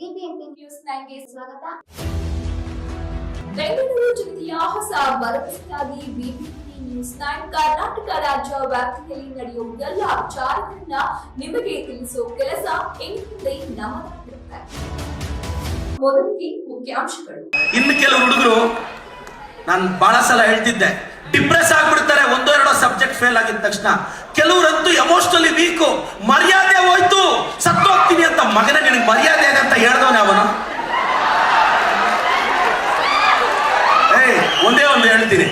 BBMP news ನೈನ್ಗೆ ಸ್ವಾಗತ. ಬೆಂಗಳೂರು ಜಿಲ್ಲೆಯ ಹೊಸ ಭರವಸೆಯಾಗಿ ಬಿಬಿಎಂಪಿ ನ್ಯೂಸ್ ನೈನ್ ಕರ್ನಾಟಕ ರಾಜ್ಯ ವ್ಯಾಪ್ತಿಯಲ್ಲಿ ನಡೆಯುವ ಎಲ್ಲ ವಿಚಾರಗಳನ್ನ ನಿಮಗೆ ತಿಳಿಸುವ ಕೆಲಸ ಎಂದಿದೆ ನಮ್ಮದಾಗಿರುತ್ತೆ ಮೊದಲಿಗೆ ಮುಖ್ಯಾಂಶಗಳು. ಇನ್ನು ಕೆಲವು ಹುಡುಗರು ನಾನು ಬಹಳ ಸಲ ಹೇಳ್ತಿದ್ದೆ ಡಿಪ್ರೆಸ್ ಆಗ್ಬಿಡ್ತಾರೆ ಒಂದೋ ಸಬ್ಜೆಕ್ಟ್ ಫೇಲ್ ಆಗಿದ ತಕ್ಷಣ ಕೆಲವರಂತೂ ಎಮೋಷನಲಿ ವೀಕು ಮರ್ಯಾದೆ ಹೋಯ್ತು, ಸತ್ತೋಗ್ತೀನಿ ಅಂತ ಮಗನೇ ನಿನಗೆ ಮರ್ಯಾದೆ ಇದೆ ಅಂತ ಹೇಳ್ದವನೇ ಅವನು. ಏಯ್, ಒಂದೇ ಒಂದು ಹೇಳ್ತೀನಿ.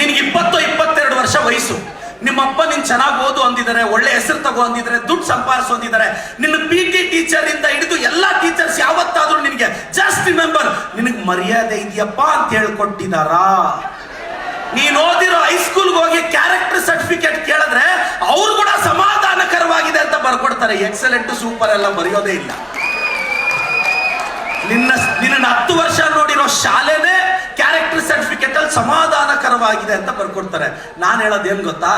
ನಿನಗೆ ಇಪ್ಪತ್ತು ಇಪ್ಪತ್ತೆರಡು ವರ್ಷ ವಯಸ್ಸು. ನಿಮ್ಮಪ್ಪ ನಿನ್ ಚೆನ್ನಾಗಿ ಓದು ಅಂದಿದ್ದಾರೆ, ಒಳ್ಳೆ ಹೆಸರು ತಗೋ ಅಂದಿದ್ರೆ ದುಡ್ಡು ಸಂಪಾದಿಸು ಅಂದಿದ್ದಾರೆ. ನಿನ್ನ ಪಿ ಟಿ ಟೀಚರ್ ಇಂದ ಹಿಡಿದು ಎಲ್ಲಾ ಟೀಚರ್ಸ್ ಯಾವತ್ತಾದ್ರೂ ನಿನಗೆ ಜಸ್ಟ್ ಮೆಂಬರ್ ನಿನಗೆ ಮರ್ಯಾದೆ ಇದೆಯಪ್ಪ ಅಂತ ಹೇಳ್ಕೊಟ್ಟಿದಾರಾ? ನೀನ್ ಓದಿರೋ ಹೈಸ್ಕೂಲ್ಗೆ ಹೋಗಿ ಕ್ಯಾರೆಕ್ಟರ್ ಸರ್ಟಿಫಿಕೇಟ್ ಕೇಳಿದ್ರೆ ಅವ್ರು ಕೂಡ ಸಮಾಧಾನಕರವಾಗಿದೆ ಅಂತ ಬರ್ಕೊಡ್ತಾರೆ. ಎಕ್ಸಲೆಂಟ್ ಸೂಪರ್ ಎಲ್ಲ ಬರೆಯೋದೇ ಇಲ್ಲ. ನಿನ್ನ ನಿನ್ನ ಹತ್ತು ವರ್ಷ ನೋಡಿರೋ ಶಾಲೆನೇ ಕ್ಯಾರೆಕ್ಟರ್ ಸರ್ಟಿಫಿಕೇಟ್ ಅಲ್ಲಿ ಸಮಾಧಾನಕರವಾಗಿದೆ ಅಂತ ಬರ್ಕೊಡ್ತಾರೆ. ನಾನು ಹೇಳೋದೇನು ಗೊತ್ತಾ?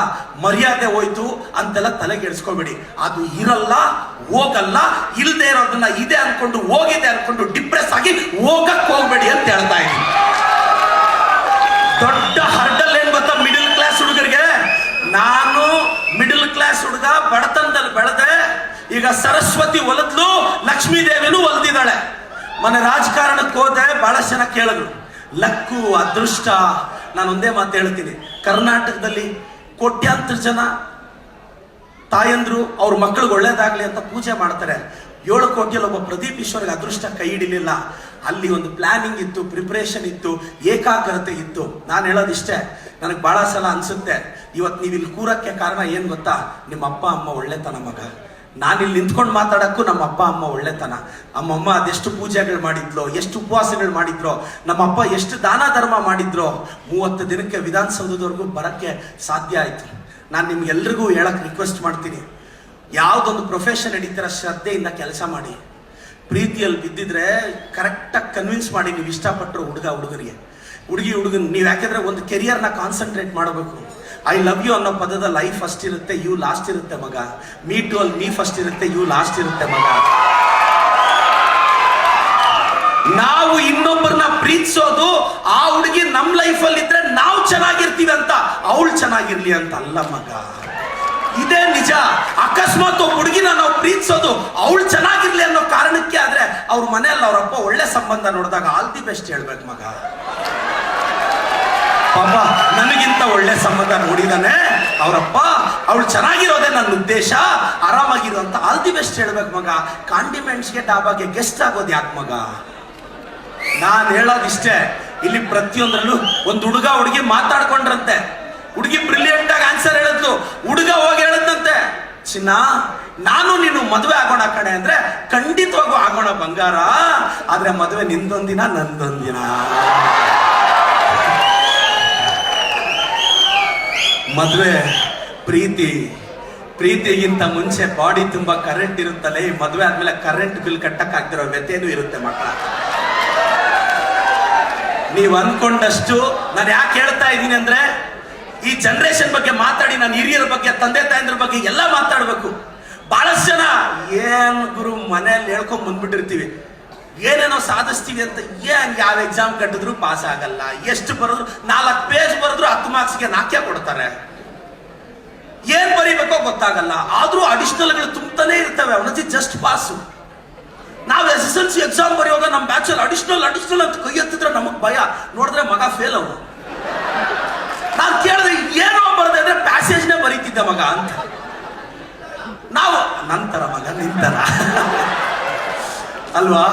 ಮರ್ಯಾದೆ ಹೋಯ್ತು ಅಂತೆಲ್ಲ ತಲೆಗೆಡ್ಸ್ಕೊಬೇಡಿ ಅದು ಇರಲ್ಲ, ಹೋಗಲ್ಲ ಇಲ್ಲದೆ ಇರೋದನ್ನ ಇದೆ ಅನ್ಕೊಂಡು ಈಗ ಸರಸ್ವತಿ ಒಲದ್ಲು ಲಕ್ಷ್ಮೀ ದೇವಿನೂ ಒಲ್ದಿದ್ದಾಳೆ. ಮನೆ ರಾಜಕಾರಣಕ್ಕೆ ಹೋದೆ ಬಹಳಷ್ಟು ಜನ ಕೇಳಿದ್ರು. ಲಕ್ಕು, ಅದೃಷ್ಟ, ನಾನು ಒಂದೇ ಮಾತು ಹೇಳ್ತೀನಿ. ಕರ್ನಾಟಕದಲ್ಲಿ ಕೋಟ್ಯಾಂತರ ಜನ ತಾಯಂದ್ರು, ಅವ್ರ ಮಕ್ಕಳಿಗೆ ಒಳ್ಳೇದಾಗ್ಲಿ ಅಂತ ಪೂಜೆ ಮಾಡ್ತಾರೆ. ಏಳು ಕೋಟಿಯಲ್ಲಿ ಒಬ್ಬ ಪ್ರದೀಪ್ ಈಶ್ವರ್ಗೆ ಅದೃಷ್ಟ ಕೈ ಹಿಡಿಲಿಲ್ಲ. ಅಲ್ಲಿ ಒಂದು ಪ್ಲಾನಿಂಗ್ ಇತ್ತು ಪ್ರಿಪ್ರೇಷನ್ ಇತ್ತು, ಏಕಾಗ್ರತೆ ಇತ್ತು. ನಾನು ಹೇಳೋದಿಷ್ಟೇ, ನನಗೆ ಭಾಳ ಸಲ ಅನ್ಸುತ್ತೆ ಇವತ್ತು ನೀವು ಇಲ್ಲಿ ಕೂರಕ್ಕೆ ಕಾರಣ ಏನು ಗೊತ್ತಾ? ನಿಮ್ಮ ಅಪ್ಪ, ಅಮ್ಮ ಒಳ್ಳೆತನ ಮಗ. ನಾನಿಲ್ಲಿ ನಿಂತ್ಕೊಂಡು ಮಾತಾಡೋಕ್ಕೂ ನಮ್ಮ ಅಪ್ಪ, ಅಮ್ಮ ಒಳ್ಳೆತನ. ನಮ್ಮಮ್ಮ ಅದೆಷ್ಟು ಪೂಜೆಗಳು ಮಾಡಿದ್ರೋ ಎಷ್ಟು ಉಪವಾಸಗಳು ಮಾಡಿದ್ರೋ ನಮ್ಮ ಅಪ್ಪ ಎಷ್ಟು ದಾನ ಧರ್ಮ ಮಾಡಿದ್ರೋ ಮೂವತ್ತು ದಿನಕ್ಕೆ ವಿಧಾನಸೌಧದವರೆಗೂ ಬರೋಕ್ಕೆ ಸಾಧ್ಯ ಆಯಿತು. ನಾನು ನಿಮ್ಗೆಲ್ರಿಗೂ ಹೇಳಕ್ಕೆ ರಿಕ್ವೆಸ್ಟ್ ಮಾಡ್ತೀನಿ. ಯಾವುದೊಂದು ಪ್ರೊಫೆಷನ್ ನಡೀತೀರ ಶ್ರದ್ಧೆಯಿಂದ ಕೆಲಸ ಮಾಡಿ. ಪ್ರೀತಿಯಲ್ಲಿ ಬಿದ್ದಿದ್ರೆ ಕರೆಕ್ಟಾಗಿ ಕನ್ವಿನ್ಸ್ ಮಾಡಿ, ನೀವು ಇಷ್ಟಪಟ್ಟರು ಹುಡುಗ, ಹುಡುಗರಿಗೆ. ಹುಡುಗಿ, ಹುಡುಗನ್, ನೀವು ಯಾಕೆಂದ್ರೆ ಒಂದು ಕೆರಿಯರ್ನ ಕಾನ್ಸಂಟ್ರೇಟ್ ಮಾಡಬೇಕು. ಐ ಲವ್ ಯು ಅನ್ನೋ ಪದದ ಲೈಫ್ ಫಸ್ಟ್ ಇರುತ್ತೆ ಯು ಲಾಸ್ಟ್ ಇರುತ್ತೆ ಮಗ. ಮೀ ಟು ಅಲ್ಲಿ ಮೀ ಫಸ್ಟ್ ಇರುತ್ತೆ ಯು ಲಾಸ್ಟ್ ಇರುತ್ತೆ ಮಗ. ನಾವು ಇನ್ನೊಬ್ಬರನ್ನ ಪ್ರೀತಿಸೋದು, ಆ ಹುಡುಗಿ ನಮ್ಮ ಲೈಫಲ್ಲಿ ಇದ್ರೆ ನಾವು ಚೆನ್ನಾಗಿರ್ತೀವಿ ಅಂತ. ಅವಳು ಚೆನ್ನಾಗಿರ್ಲಿ ಅಂತ ಅಲ್ಲ ಮಗ. ಇದೇ ನಿಜ. ಅಕಸ್ಮಾತ್ ಒಬ್ಬ ಹುಡುಗಿನ ನಾವು ಪ್ರೀತಿಸೋದು, ಅವಳು ಚೆನ್ನಾಗಿರ್ಲಿ ಅನ್ನೋ ಕಾರಣಕ್ಕೆ ಆದ್ರೆ ಅವ್ರ ಮನೆಯಲ್ಲಿ ಅವರಪ್ಪ ಒಳ್ಳೆ ಸಂಬಂಧ ನೋಡಿದಾಗ ಆಲ್ ದಿ ಬೆಸ್ಟ್ ಹೇಳ್ಬೇಕು ಮಗ. ಪಾಪ, ನನಗಿಂತ ಒಳ್ಳೆ ಸಂಬಂಧ ನೋಡಿದಾನೆ. ಅವರಪ್ಪ, ಅವಳು ಚೆನ್ನಾಗಿರೋದೇ ನನ್ನ ಉದ್ದೇಶ. ಆರಾಮಾಗಿರೋ ಅಂತ ಆಲ್ ದಿ ಬೆಸ್ಟ್ ಹೇಳ್ಬೇಕು ಮಗ. ಕಾಂಡಿಮೆಂಟ್ಸ್ಗೆ ಡಾಬಾಗೆ ಗೆಸ್ಟ್ ಆಗೋದು ಯಾಕೆ ಮಗ? ನಾನು ಹೇಳೋದಿಷ್ಟೇ ಇಲ್ಲಿ ಪ್ರತಿಯೊಂದರಲ್ಲೂ ಒಂದು ಹುಡುಗ ಹುಡುಗಿ ಮಾತಾಡ್ಕೊಂಡ್ರಂತೆ. ಹುಡುಗಿ ಬ್ರಿಲಿಯಂಟ್ ಆಗಿ ಆನ್ಸರ್ ಹೇಳಿದ್ಲು. ಹುಡುಗ ಹೋಗಿ ಹೇಳದಂತೆ ಚಿನ್ನ, ನಾನು ನೀನು ಮದುವೆ ಆಗೋಣ ಕಡೆ ಅಂದ್ರೆ ಖಂಡಿತವಾಗೂ ಆಗೋಣ ಬಂಗಾರ. ಆದ್ರೆ ಮದುವೆ ನಿಂದೊಂದಿನ ನಂದೊಂದಿನ. ಮದುವೆ, ಪ್ರೀತಿ, ಪ್ರೀತಿಗಿಂತ ಮುಂಚೆ ಬಾಡಿ ತುಂಬಾ ಕರೆಂಟ್ ಇರುತ್ತಲ್ಲ ಈ ಮದುವೆ ಆದ್ಮೇಲೆ ಕರೆಂಟ್ ಬಿಲ್ ಕಟ್ಟಕ್ ಆಗ್ತಿರೋ ವ್ಯಥೆನೂ ಇರುತ್ತೆ ಮಕ್ಕಳ. ನೀವು ಅಂದ್ಕೊಂಡಷ್ಟು ನಾನು ಯಾಕೆ ಹೇಳ್ತಾ ಇದ್ದೀನಿ ಅಂದ್ರೆ, ಈ ಜನರೇಷನ್ ಬಗ್ಗೆ ಮಾತಾಡಿ, ನಾನು ಹಿರಿಯರ ಬಗ್ಗೆ, ತಂದೆ ತಾಯಂದ್ರ ಬಗ್ಗೆ ಎಲ್ಲ ಮಾತಾಡ್ಬೇಕು. ಬಹಳಷ್ಟು ಜನ ಏನ್ ಗುರು ಮನೆಯಲ್ಲಿ ಹೇಳ್ಕೊಂಡ್ ಬಂದ್ಬಿಟ್ಟಿರ್ತೀವಿ. ಏನೇನೋ ಸಾಧಿಸ್ತೀವಿ ಅಂತ ಏನ್ ಯಾವ ಎಕ್ಸಾಮ್ ಕಟ್ಟಿದ್ರು ಪಾಸ್ ಆಗಲ್ಲ. ಎಷ್ಟು ಬರೆದ್ರು ನಾಲ್ಕು ಪೇಜ್ ಬರೆದ್ರು ಹತ್ತು ಮಾರ್ಕ್ಸ್ಗೆ ನಾಲ್ಕೇ ಕೊಡ್ತಾರೆ. ಏನ್ ಬರೀಬೇಕೋ ಗೊತ್ತಾಗಲ್ಲ. ಆದ್ರೂ ಅಡಿಷನಲ್ಗಳು ತುಂಬತಾನೆ ಇರ್ತವೆ. ಅವನತಿ ಜಸ್ಟ್ ಪಾಸು ನಾವು S S L C exam ಬರೆಯುವಾಗ ನಮ್ಮ ಬ್ಯಾಚಲ್ಲಿ ಅಡಿಷನಲ್ ಅಡಿಷನಲ್ ಅಂತ ಕೈ ಎತ್ತಿದ್ರೆ ನಮಗ್ ಭಯ. ನೋಡಿದ್ರೆ ಮಗ ಫೇಲ್ ಅವನು. ನಾನು ಕೇಳಿದೆ, ಏನೋ ಬರದೆ ಅಂದ್ರೆ ಪ್ಯಾಸೇಜ್ನೇ ಬರೀತಿದ್ದ ಮಗ ಅಂತ. ನಾವು, ನಂತರ ಮಗ, ನಿಂತರ. ಅಲ್ವಾ?